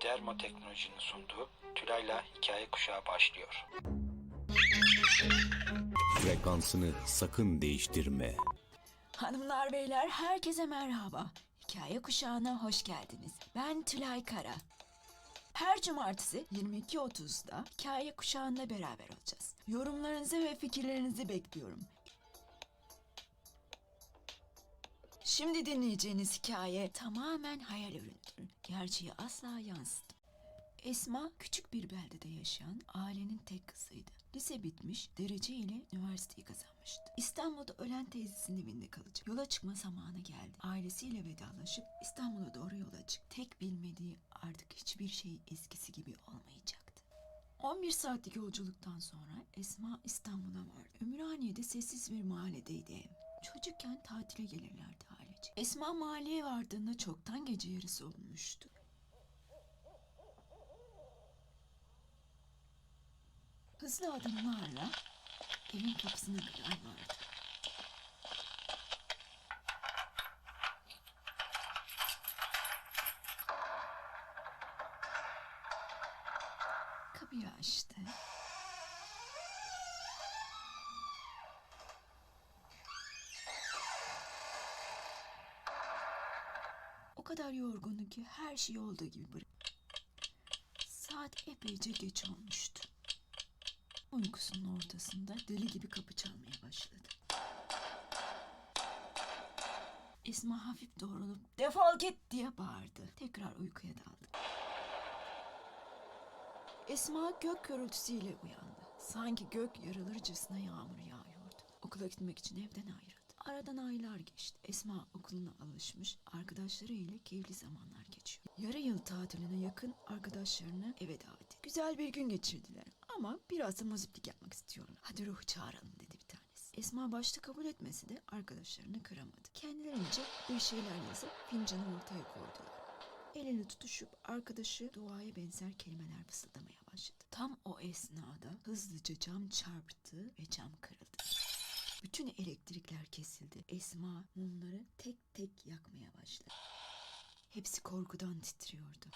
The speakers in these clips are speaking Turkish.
Termoteknolojinin sunduğu Tülay'la Hikaye Kuşağı başlıyor. Frekansını sakın değiştirme. Hanımlar beyler herkese merhaba. Hikaye kuşağına hoş geldiniz. Ben Tülay Kara. Her cumartesi 22.30'da Hikaye kuşağında beraber olacağız. Yorumlarınızı ve fikirlerinizi bekliyorum. Şimdi dinleyeceğiniz hikaye tamamen hayal ürünüdür. Gerçeği asla yansıtmıyor. Esma küçük bir beldede yaşayan ailenin tek kızıydı. Lise bitmiş, derece ile üniversiteyi kazanmıştı. İstanbul'da ölen teyzesinin evinde kalacak. Yola çıkma zamanı geldi. Ailesiyle vedalaşıp İstanbul'a doğru yola çıktı. Tek bilmediği artık hiçbir şey eskisi gibi olmayacaktı. 11 saatlik yolculuktan sonra Esma İstanbul'a vardı. Ümraniye'de sessiz bir mahalledeydi ev. Çocukken tatile gelirlerdi Esma mahalleye vardığında çoktan gece yarısı olmuştu. Hızlı adımlarla evin kapısına kadar vardı. Kadar yorgundu ki her şeyi olduğu gibi bıraktı. Saat epeyce geç olmuştu. Uykusunun ortasında deli gibi kapı çalmaya başladı. Esma hafif doğrulup defol git diye bağırdı. Tekrar uykuya daldı. Esma gök gürültüsüyle uyandı. Sanki gök yarılırcasına yağmur yağıyordu. Okula gitmek için evden ayrıldı. Aradan aylar geçti. Esma okuluna alışmış, arkadaşları ile keyifli zamanlar geçiyor. Yarı yıl tatiline yakın arkadaşlarını eve davet etti. Güzel bir gün geçirdiler ama biraz da muziplik yapmak istiyorlar. Hadi ruh çağıralım dedi bir tanesi. Esma başta kabul etmesi de arkadaşlarını kıramadı. Kendilerince bir şeyler yazıp fincanı ortaya koydular. El ele tutuşup arkadaşı duaya benzer kelimeler fısıldamaya başladı. Tam o esnada hızlıca cam çarptı ve cam kırıldı. Bütün elektrikler kesildi. Esma mumları tek tek yakmaya başladı. Hepsi korkudan titriyordu.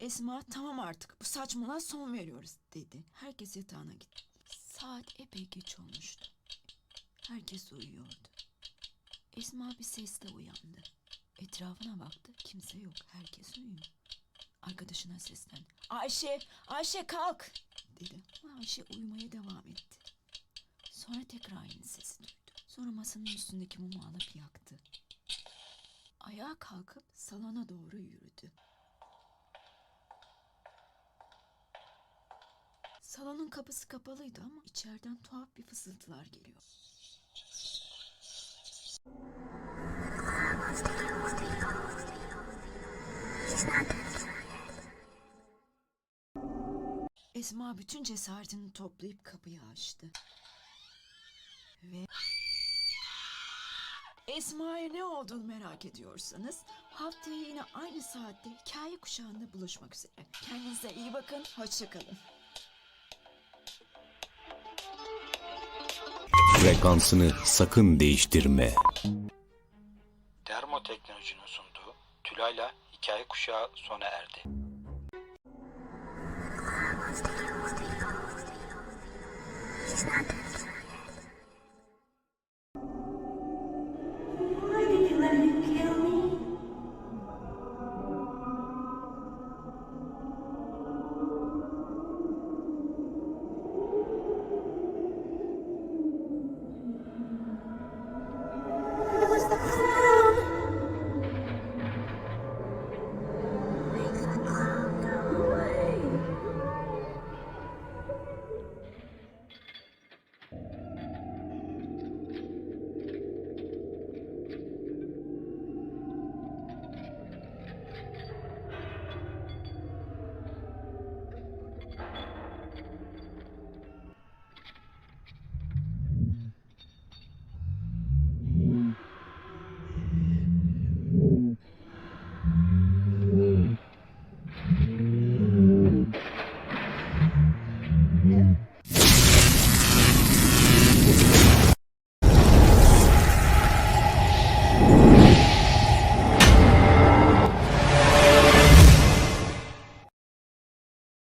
Esma tamam artık bu saçmalığa son veriyoruz dedi. Herkes yatağına gitti. Saat epey geç olmuştu. Herkes uyuyordu. Esma bir sesle uyandı. Etrafına baktı. Kimse yok. Herkes uyuyor. Arkadaşına seslendi. Ayşe, Ayşe kalk dedi. Ayşe uyumaya devam etti. Sonra tekrar aynı sesi duydu. Sonra masanın üstündeki mumu alıp yaktı. Ayağa kalkıp salona doğru yürüdü. Salonun kapısı kapalıydı ama içeriden tuhaf bir fısıltılar geliyor. Esma bütün cesaretini toplayıp kapıyı açtı. Ve Esma'ya ne olduğunu merak ediyorsanız haftaya yine aynı saatte hikaye kuşağında buluşmak üzere. Kendinize iyi bakın, hoşçakalın. Frekansını sakın değiştirme. Termoteknolojinin sunduğu Tülay'la Hikaye Kuşağı sona erdi. She's not